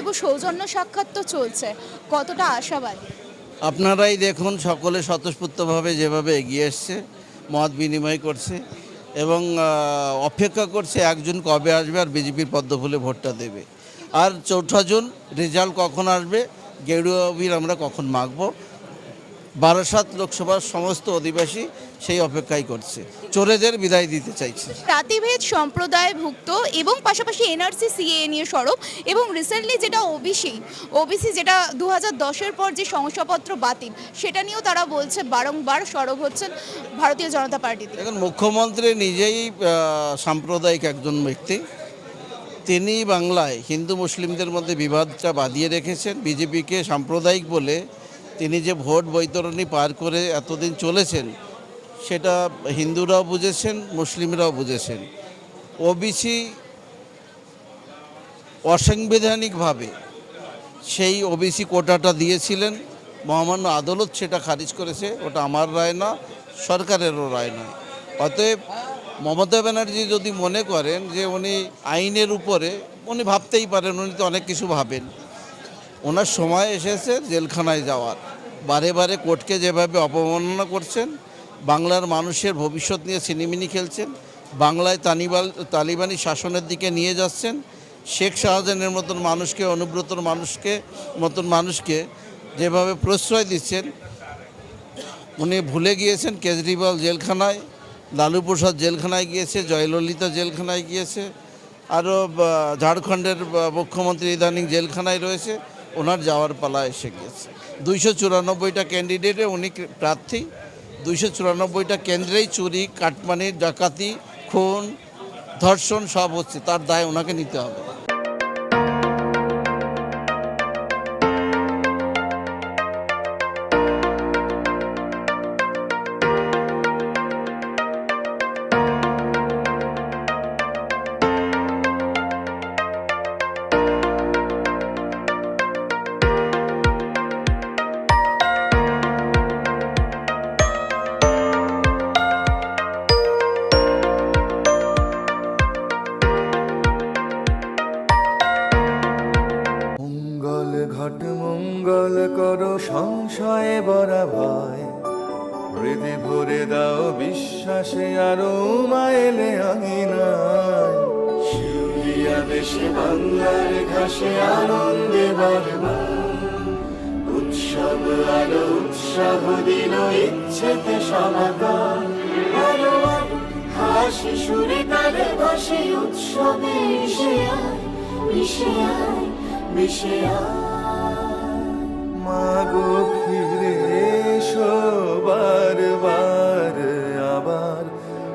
এবং সৌজন্য সাক্ষাৎ তো চলছে। কতটা আশাবাদী? আপনারাই দেখুন, সকলে স্বতঃস্ফূর্তভাবে যেভাবে এগিয়ে এসছে, মত বিনিময় করছে এবং অপেক্ষা করছে একজন কবে আসবে আর বিজেপির পদ্মফুলে ভোটটা দেবে। আর চৌঠা জুন রেজাল্ট কখন আসবে, গেরুয়া আমরা কখন মাখবো বারাসাত লোকসভার সমস্ত অধিবাসী সেই অপেক্ষাই করছে। চোরেদের বিদায় দিতে চাইছে। জাতিভেদ সম্প্রদায়ভুক্ত এবং পাশাপাশি এনআরসি সিএ নিয়ে সরব এবং রিসেন্টলি যেটা ওবিসি ওবিসি যেটা দু হাজার পর যে শংসাপত্র বাতিল সেটা নিয়েও তারা বলছে বারংবার সরব হচ্ছেন ভারতীয় জনতা পার্টিতে। এখন মুখ্যমন্ত্রী নিজেই সাম্প্রদায়িক একজন ব্যক্তি। তিনি বাংলায় হিন্দু মুসলিমদের মধ্যে বিবাদটা বাঁধিয়ে রেখেছেন। বিজেপিকে সাম্প্রদায়িক বলে তিনি যে ভোট বৈতরণী পার করে এতদিন চলেছেন, সেটা হিন্দুরাও বুঝেছেন, মুসলিমরাও বুঝেছেন। ওবিসি অসাংবিধানিকভাবে সেই ওবিসি কোটাটা দিয়েছিলেন, মহামান্য আদালত সেটা খারিজ করেছে, ওটা আমার রায় না, সরকারেরও রায় নয়। অতএব মমতা ব্যানার্জি যদি মনে করেন যে উনি আইনের উপরে, উনি ভাবতেই পারেন, উনি তো অনেক কিছু ভাবেন। ওনার সময় এসেছে জেলখানায় যাওয়ার। বারে বারে কোর্টকে যেভাবে অপমাননা করছেন, বাংলার মানুষের ভবিষ্যৎ নিয়ে সিনেমিনি খেলছেন, বাংলায় তানিবাল, তালিবানি শাসনের দিকে নিয়ে যাচ্ছেন, শেখ শাহজাহানের মতন মানুষকে, অনুব্রতর মানুষকে, মতন মানুষকে যেভাবে প্রশ্রয় দিচ্ছেন, উনি ভুলে গিয়েছেন কেজরিওয়াল জেলখানায় লালু প্রসাদ জেলখানায় গিয়েছে, জয়ললিতা জেলখানায় গিয়েছে, আরও ঝাড়খণ্ডের মুখ্যমন্ত্রী ইদানিং জেলখানায় রয়েছে। ওনার যাওয়ার পালা এসে গিয়েছে দুইশো চুরানব্বইটা ক্যান্ডিডেটে উনি প্রার্থী, দুইশো চুরানব্বইটা কেন্দ্রেই চুরি, কাটমানি, ডাকাতি, খুন, ধর্ষণ সব হচ্ছে, তার দায় ওনাকে নিতে হবে। ঘট মঙ্গল করো, সংশয়ে বরা ভয়। হৃদে ভরে দাও বিশ্বাসে, আরও মাইলে আঙিনায় শিউলিয়া দেশে, বাংলার ঘাসে আনন্দে বারবার উৎসব আলো, উৎসাহ দিল ইচ্ছেতে আলো হাসি সুরে তালে ভাসে উৎসবে মিশে আয় মিশে আয়, মিশে মাগো